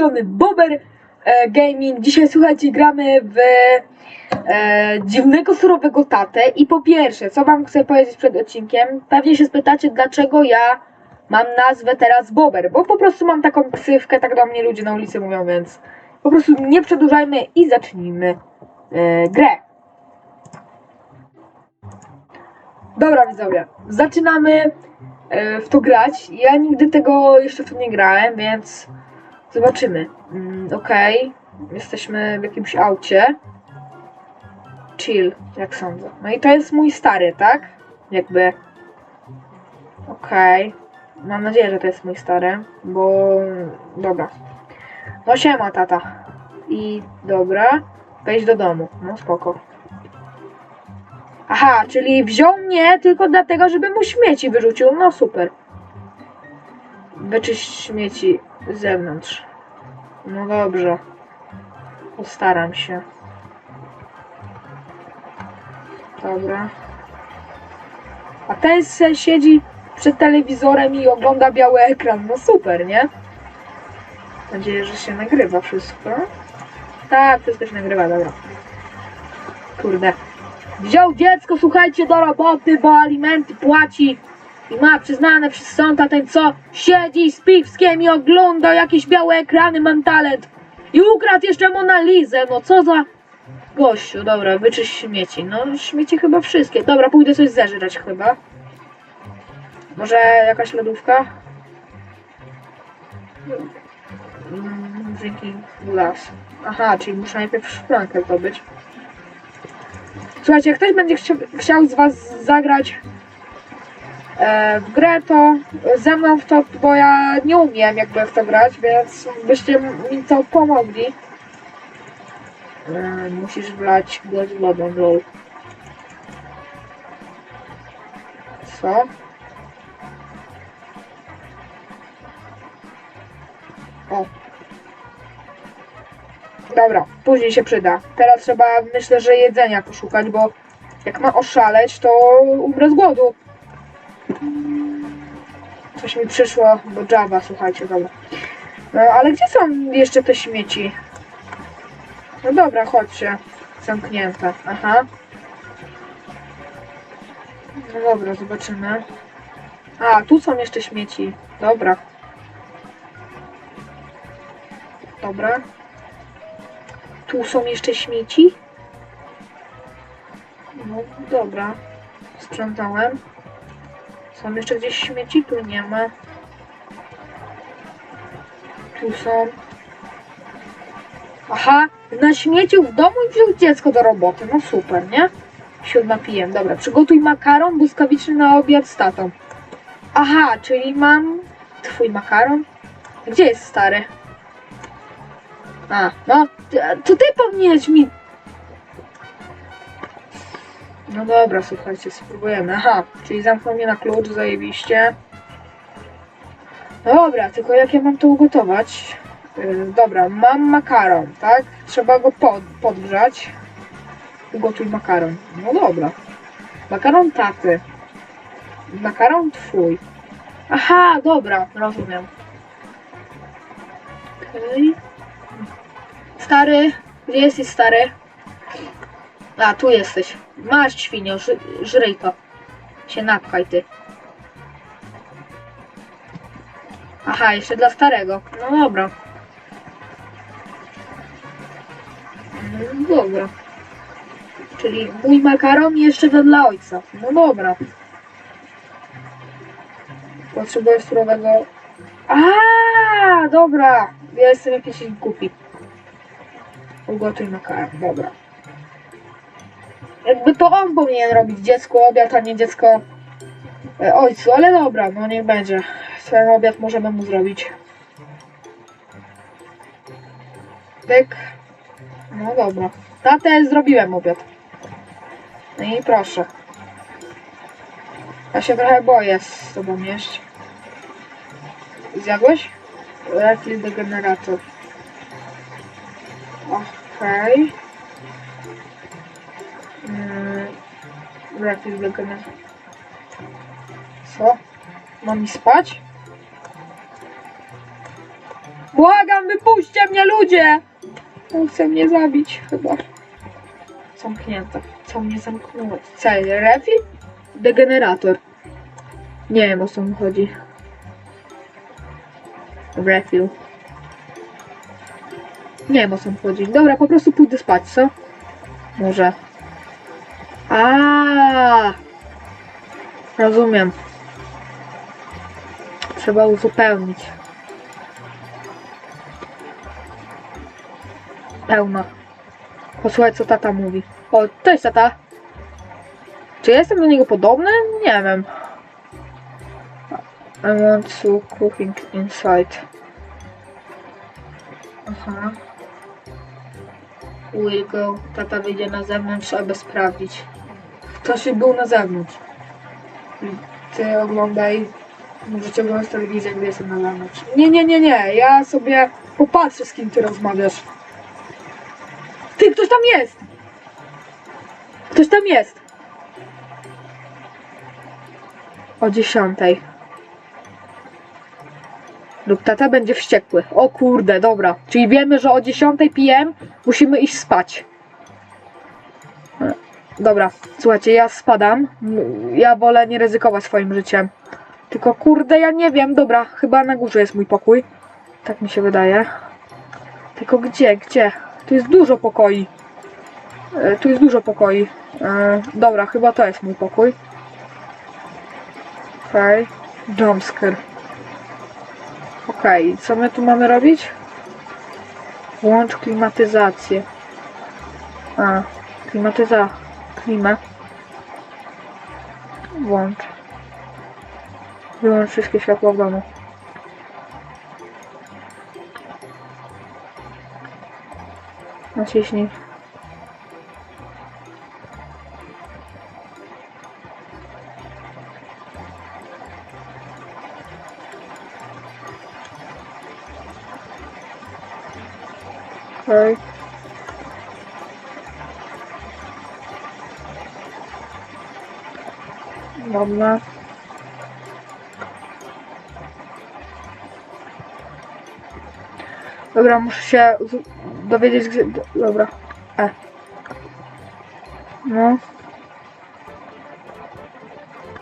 strony Bober e, Gaming. Dzisiaj słuchajcie, gramy w e, dziwnego surowego tatę. I po pierwsze, co wam chcę powiedzieć przed odcinkiem, pewnie się spytacie, dlaczego ja mam nazwę teraz Bober, bo po prostu mam taką ksywkę, tak do mnie ludzie na ulicy mówią, więc po prostu nie przedłużajmy i zacznijmy e, grę. Dobra widzowie, zaczynamy e, w to grać. Ja nigdy tego jeszcze w to nie grałem, więc zobaczymy. Mm, Okej, jesteśmy w jakimś aucie. Chill, jak sądzę. No i to jest mój stary, tak? Jakby. Okej. Mam nadzieję, że to jest mój stary, bo. Dobra. No siema, tata. I dobra. Wejdź do domu. No spoko. Aha, czyli wziął mnie tylko dlatego, żeby mu śmieci wyrzucił. No super. Wyczyść śmieci z zewnątrz. No dobrze. Postaram się. Dobra. A ten se siedzi przed telewizorem i ogląda biały ekran. No super, nie? Mam nadzieję, że się nagrywa wszystko. Tak, wszystko się nagrywa, dobra. Kurde. Wziął dziecko, słuchajcie, do roboty, bo alimenty płaci i ma przyznane przez sąd, a ten co siedzi z piwskiem i ogląda jakieś białe ekrany, mam talent. I ukradł jeszcze Monalizę, no co za gościu, dobra, wyczyść śmieci. No śmieci chyba wszystkie. Dobra, pójdę coś zeżreć chyba. Może jakaś lodówka? Mm, Drinking glass. Aha, czyli muszę najpierw szklankę zdobyć. Słuchajcie, jak ktoś będzie chci chciał z Was zagrać w grę, to ze mną w to, bo ja nie umiem jakby w to grać, więc byście mi to pomogli. E, musisz wlać go z wodą, lol. Co? O. Dobra, później się przyda. Teraz trzeba, myślę, że jedzenia poszukać, bo jak ma oszaleć, to umrę z głodu. Coś mi przyszło, bo Java, słuchajcie, dobra. No, ale gdzie są jeszcze te śmieci? No dobra, chodźcie. Zamknięte. Aha. No dobra, zobaczymy. A, tu są jeszcze śmieci. Dobra. Dobra. Tu są jeszcze śmieci. No dobra. Sprzątałem. Są jeszcze gdzieś śmieci? Tu nie ma. Tu są. Aha, na śmieciu w domu i wziął dziecko do roboty. No super, nie? Siódma pijem. Dobra, przygotuj makaron błyskawiczny na obiad z tatą. Aha, czyli mam twój makaron. Gdzie jest stary? A, no, to ty powinieneś mi... No dobra, słuchajcie, spróbujemy. Aha, czyli zamknął mnie na klucz, zajebiście. No dobra, tylko jak ja mam to ugotować? Yy, dobra, mam makaron, tak? Trzeba go pod, podgrzać. Ugotuj makaron. No dobra. Makaron taty. Makaron twój. Aha, dobra, rozumiem. Okej. Stary, gdzie jesteś stary? A, tu jesteś. Masz świnio, ży, to. Się napchaj ty. Aha, jeszcze dla starego. No dobra. No dobra. Czyli mój makaron jeszcze ten dla ojca. No dobra. Potrzebuję surowego... A, dobra. Ja jestem jakiś głupi. Ugotuj makaron, dobra. Jakby to on powinien robić dziecku obiad, a nie dziecko e, ojcu, ale dobra, no niech będzie. Ten obiad możemy mu zrobić. Tyk. No dobra. Tatę zrobiłem obiad. No i proszę. Ja się trochę boję z tobą jeść. Zjadłeś? Jaki degenerator. Okej. Mm, Jaki degenerator. Co? Mam mi spać? Błagam, wypuśćcie mnie ludzie! On chce mnie zabić chyba. Zamknięte. Co mnie zamknęło? Cel, refi? Degenerator. Nie wiem o co mi chodzi. Refill. Nie wiem o co mi chodzi. Dobra, po prostu pójdę spać, co? Może. A, Rozumiem. Trzeba uzupełnić. Pełno. Posłuchaj, co tata mówi. O, cześć tata. Czy ja jestem do niego podobny? Nie wiem. I want to cooking inside. Aha. Will go. Tata wyjdzie na zewnątrz, aby sprawdzić. Ktoś był na zewnątrz. Ty oglądaj. Możecie oglądać telewizję, gdy jestem na zewnątrz. Nie, nie, nie, nie. Ja sobie popatrzę, z kim ty rozmawiasz. Ty, ktoś tam jest! Ktoś tam jest! O dziesiątej. Lub tata będzie wściekły. O kurde, dobra. Czyli wiemy, że o 10 PM musimy iść spać. Dobra, słuchajcie, ja spadam. Ja wolę nie ryzykować swoim życiem. Tylko kurde, ja nie wiem. Dobra, chyba na górze jest mój pokój. Tak mi się wydaje. Tylko gdzie, gdzie? Tu jest dużo pokoi. E, Tu jest dużo pokoi. E, Dobra, chyba to jest mój pokój. Okej. Okay. Jumpscare. Okej, co my tu mamy robić? Włącz klimatyzację. A, klimatyza... Klimę. Włącz. Wyłącz wszystkie światła w domu. Naciśnij. Dobra, muszę się dowiedzieć gdzie... do- Dobra. E. No.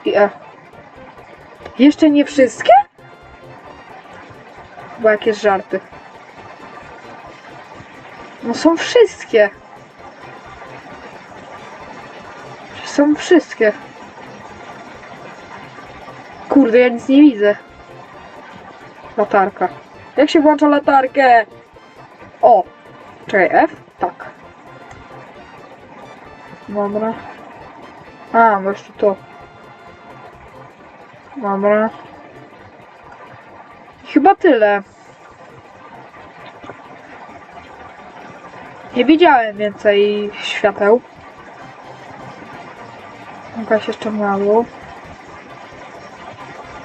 I E. Jeszcze nie wszystkie? Bo jakieś żarty. No są wszystkie. Są wszystkie. Kurde, ja nic nie widzę. Latarka. Jak się włącza latarkę? O! Czekaj, F? Tak. Dobra. A, jeszcze to. Dobra. Chyba tyle. Nie widziałem więcej świateł. Jakaś jeszcze mało.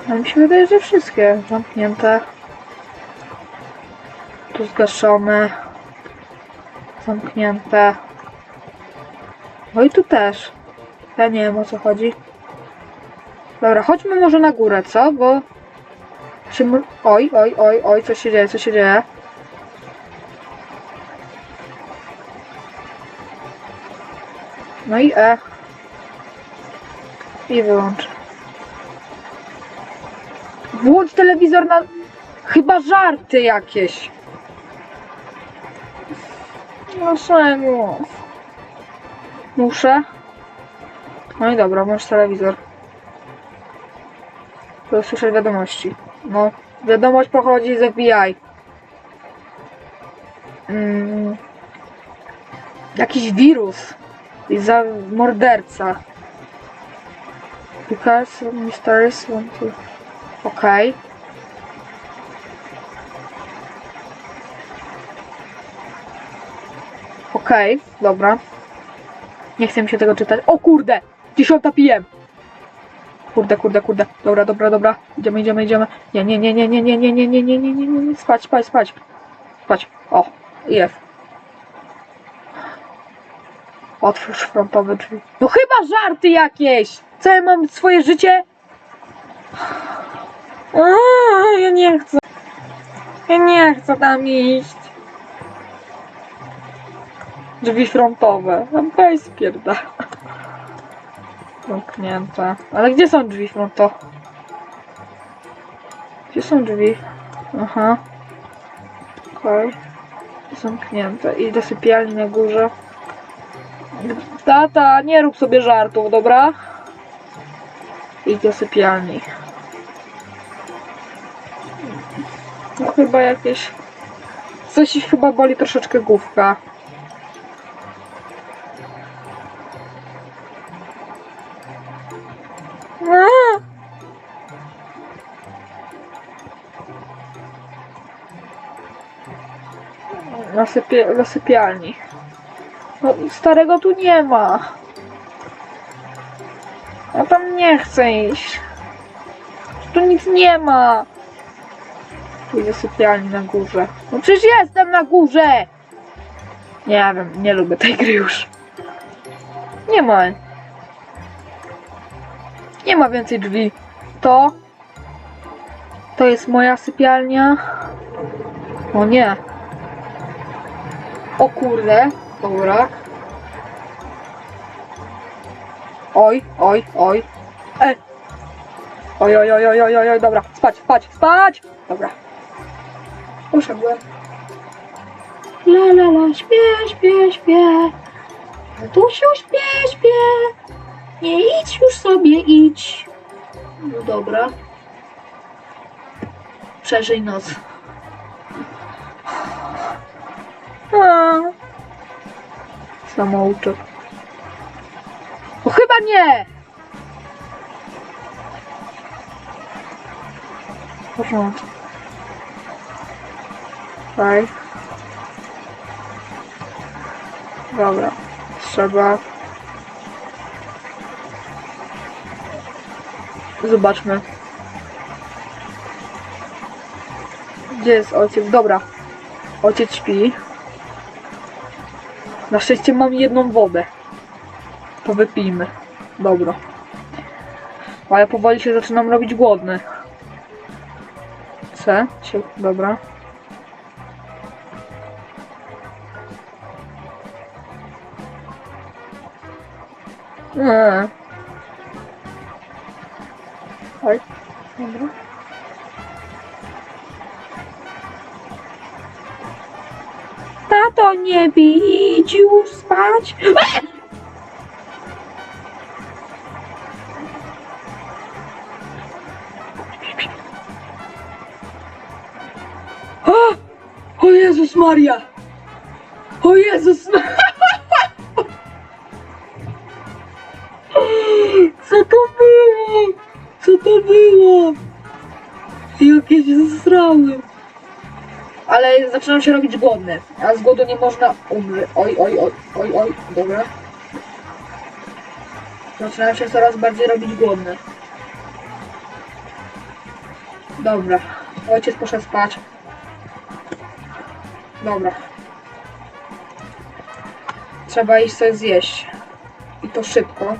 Ale mi się wydaje, że wszystkie zamknięte. Tu. Zamknięte. No i tu też. Ja nie wiem o co chodzi. Dobra, chodźmy może na górę, co? Bo się... Oj, oj, oj, oj, co się dzieje, co się dzieje? No i E. I wyłącz. Włącz telewizor na... Chyba żarty jakieś. Muszę. No i dobra, włącz telewizor. To słyszę wiadomości. No, wiadomość pochodzi z FBI. Mm. Jakiś wirus. I za morderca. Because mysterious want to... Okej. Okej, dobra. Nie chcę mi się tego czytać. O kurde! 10 PM! Kurde, kurde, kurde. Dobra, dobra, dobra. Idziemy, idziemy, idziemy. Nie, nie, nie, nie, nie, nie, nie, nie, nie, nie, nie, nie, nie, nie. Spać, spać, spać. Spać. O, jest. Otwórz frontowe drzwi. No chyba żarty jakieś! Co ja mam swoje życie? A, ja nie chcę. Ja nie chcę tam iść. Drzwi frontowe. Tam weź spierda. Zamknięte. Ale gdzie są drzwi frontowe? Gdzie są drzwi? Aha. Okej. Zamknięte. I do sypialni na górze. Tata, nie rób sobie żartów, dobra? Idź do sypialni. No chyba jakieś... Coś ich chyba boli troszeczkę główka. Sypie, sypialni. No, starego tu nie ma. Ja tam nie chcę iść. Tu nic nie ma. Jest sypialni na górze. No przecież jestem na górze! Nie wiem, nie lubię tej gry już. Nie ma. Nie ma więcej drzwi. To. To jest moja sypialnia. O nie. O kurde. Dobra. Oj, oj, oj. E. Oj, oj, oj, oj, oj, oj, oj, dobra. Spać, spać, spać! Dobra. Poszedłem. La, la, la, śpię, śpię, śpię. Tusiu, śpię, śpię. Nie idź już sobie, idź. No dobra. Przeżyj noc. A. Samouczek. O chyba nie! Porządku. Okej. Dobra. Trzeba. Zobaczmy. Gdzie jest ojciec? Dobra. Ojciec śpi. Na szczęście mam jedną wodę. To wypijmy. Dobra. A ja powoli się zaczynam robić głodny. C? Się, dobra. Eee. Oj, dobra. Tato, nie bij, idź już spać. O, o Jezus Maria! O Jezus! Co to było? Co to było? Jakie się zesrały. Ale zaczynam się robić głodny, a z głodu nie można umrzeć. Oj, oj, oj, oj, oj, dobra. Zaczynam się coraz bardziej robić głodny. Dobra. Ojciec poszedł spać. Dobra. Trzeba iść coś zjeść. I to szybko.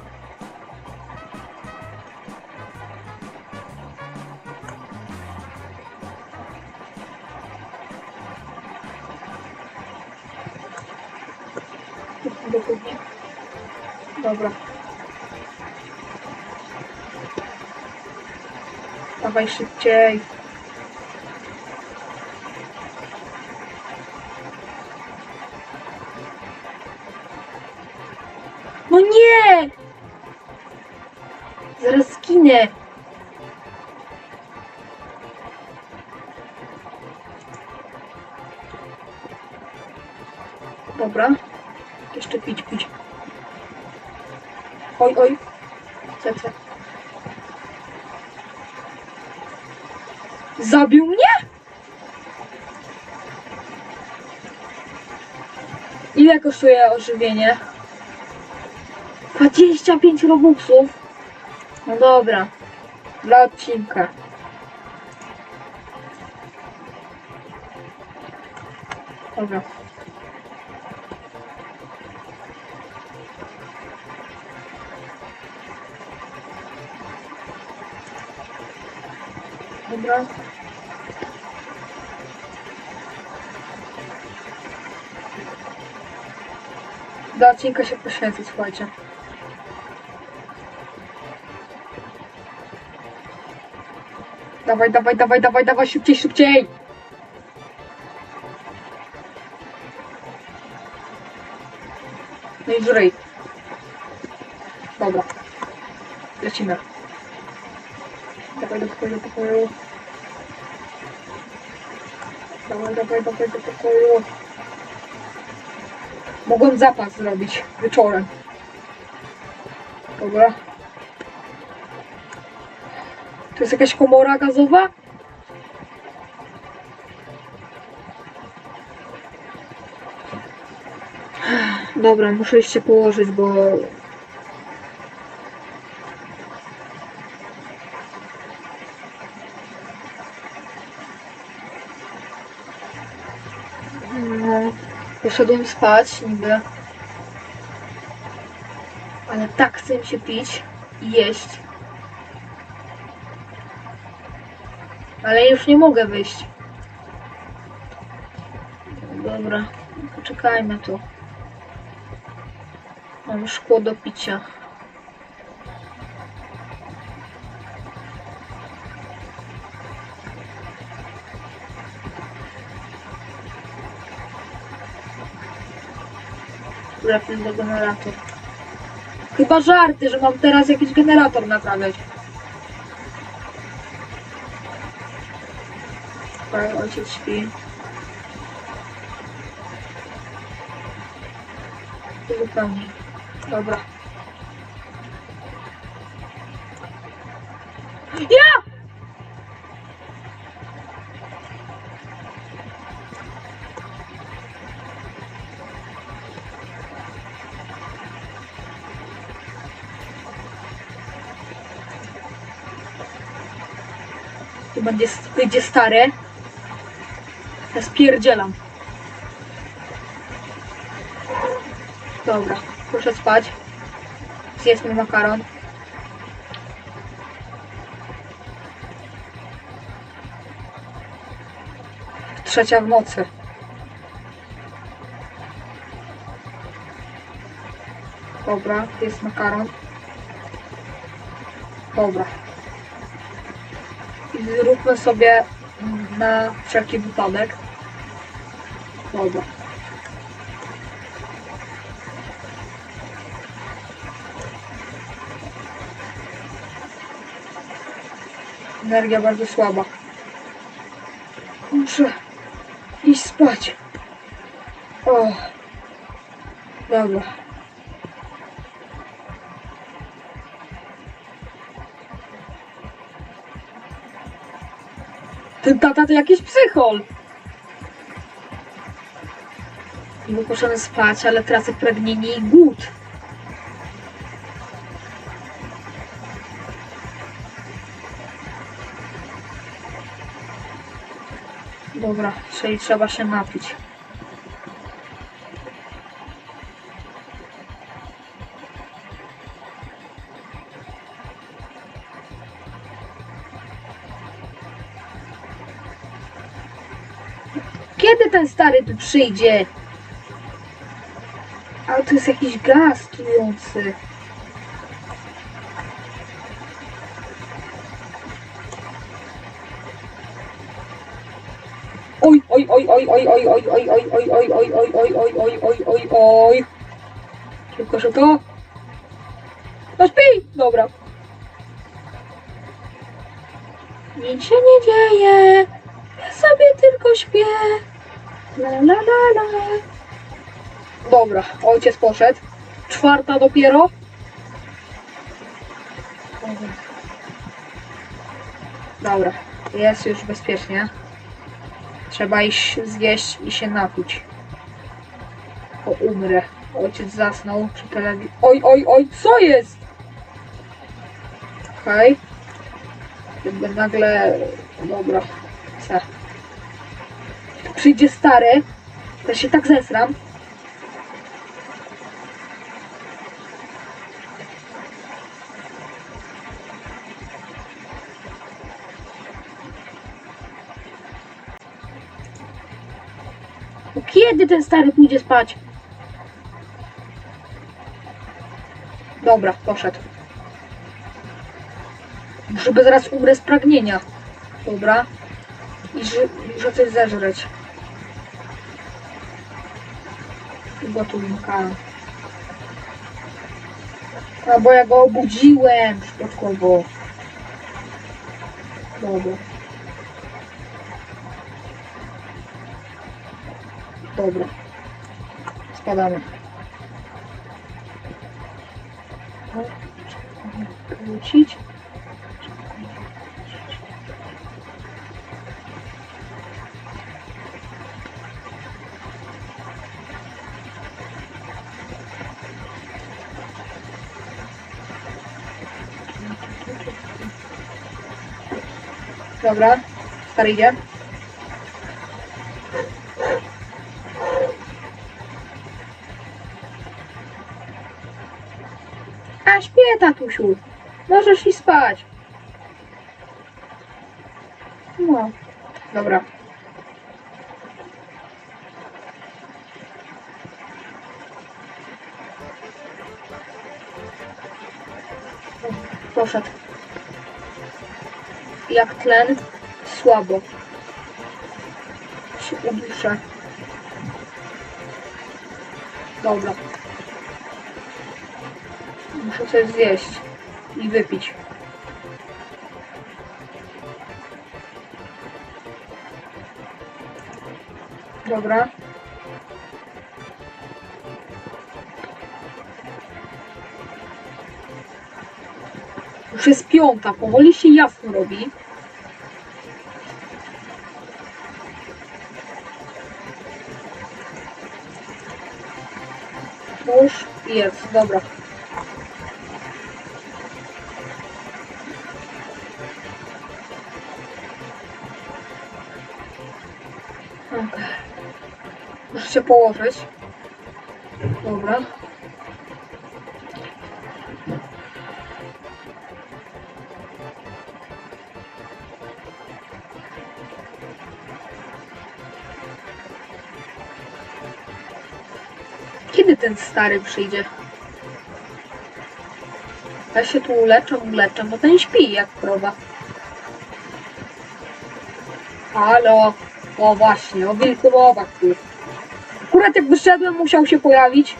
Dobra. Dawaj szybciej. No nie! Zaraz skinę. Dobra. Jeszcze pić, pić. Oj, oj. Co? Zabił mnie? Ile kosztuje ożywienie? 25 robuxów. No dobra. Dla odcinka. Dobra. убрать. Да, тінька ще пощастить хоче. Давай, давай, давай, давай, давай, шепчей, шепчей! Ну и жрей. Добро. Зачем я? Do do pokoju. Dawaj, dawaj, dawaj do pokoju. Mogłem zapas zrobić wieczorem. Dobra. To jest jakaś komora gazowa? Dobra, muszę iść się położyć, bo... No, poszedłem spać niby. Ale tak chce mi się pić i jeść. Ale już nie mogę wyjść. Dobra, poczekajmy tu. Mam szkło do picia. Wracam do generator. Chyba żarty, że mam teraz jakiś generator naprawiać. Okej, ojciec śpi. Zupełnie. Dobra. Będzie, będzie stare. Ja spierdzielam. Dobra, proszę spać. Zjedzmy makaron. Trzecia w nocy. Dobra, jest makaron. Dobra. Zróbmy sobie na wszelki wypadek. Dobra. Energia bardzo słaba. Muszę iść spać. O. Dobra. Ten tata to jakiś psychol. Bo poszedłem spać, ale tracę pragnienie i głód. Dobra, czyli trzeba się napić. Ten stary tu przyjdzie? Ale to jest jakiś gaz trujący. Oj, oj, oj, oj, oj, oj, oj, oj, oj, oj, oj, oj, oj, oj, oj, oj, oj, oj, oj. Szybko, szybko. No śpi! Dobra. Nic się nie dzieje. Ja sobie tylko śpię. La la la. Dobra, ojciec poszedł. Czwarta dopiero. Dobra, jest już bezpiecznie. Trzeba iść zjeść i się napić. Bo umrę. Ojciec zasnął przy telewizji. Oj, oj, oj, co jest? Okej. Jakby nagle... Dobra. Se. Przyjdzie stary. To się tak zesram. Kiedy ten stary pójdzie spać? Dobra, poszedł. Żeby zaraz umrę z pragnienia. Dobra. I że, że coś zeżreć. Linka. A bo ja go obudziłem przypadkowo. Dobra. Dobra. Spadamy. Wrócić. Dobra, stary idzie. A śpię, tatusiu. Możesz i spać. No. Dobra. Poszedł. Jak tlen, słabo. Się uduszę. Dobra. Muszę coś zjeść i wypić. Dobra. Już jest piąta, powoli się jasno robi. Już jest, dobra. Okej. Muszę się ten stary przyjdzie? Ja się tu uleczę, uleczę, bo ten śpi jak krowa. Halo. O właśnie, o wilkołowach tu. Akurat jak wyszedłem, musiał się pojawić.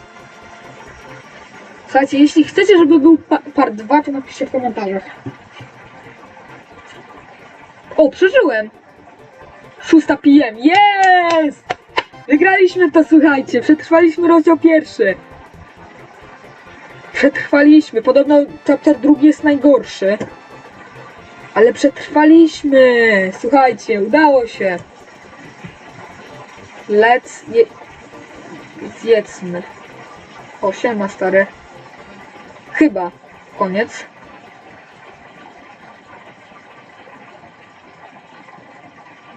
Słuchajcie, jeśli chcecie, żeby był pa part 2, to napiszcie w komentarzach. O, przeżyłem! 6 PM, jest! Wygraliśmy to, słuchajcie, przetrwaliśmy rozdział pierwszy. Przetrwaliśmy, podobno chapter drugi jest najgorszy. Ale przetrwaliśmy! Słuchajcie, udało się. Let's je... zjedzmy. O, siema stary. Chyba. Koniec.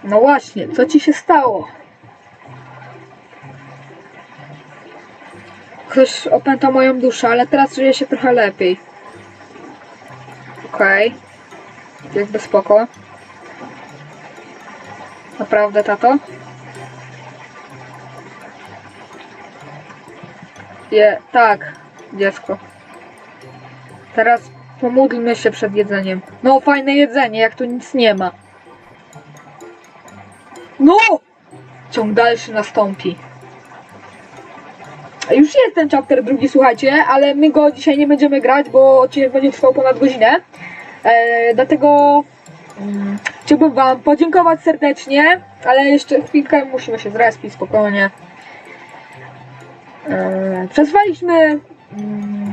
No właśnie, co ci się stało? Ktoś opętał moją duszę, ale teraz czuję się trochę lepiej. Okej. Jakby spoko. Naprawdę, tato? Je, tak, dziecko. Teraz pomódlmy się przed jedzeniem. No, fajne jedzenie, jak tu nic nie ma. No! Ciąg dalszy nastąpi. Już jest ten chapter drugi, słuchajcie, ale my go dzisiaj nie będziemy grać, bo odcinek będzie trwał ponad godzinę. E, dlatego mm, chciałbym Wam podziękować serdecznie, ale jeszcze chwilkę musimy się zrespić spokojnie. E, przetrwaliśmy. mm,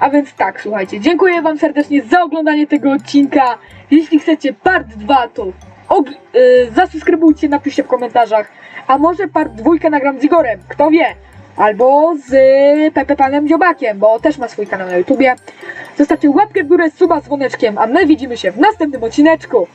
A więc tak, słuchajcie, dziękuję Wam serdecznie za oglądanie tego odcinka. Jeśli chcecie part 2, to og- y, zasubskrybujcie, napiszcie w komentarzach. A może part dwójkę nagram z Igorem, kto wie. Albo z Pepe Panem Dziobakiem, bo też ma swój kanał na YouTubie. Zostawcie łapkę w górę, suba dzwoneczkiem, a my widzimy się w następnym odcineczku.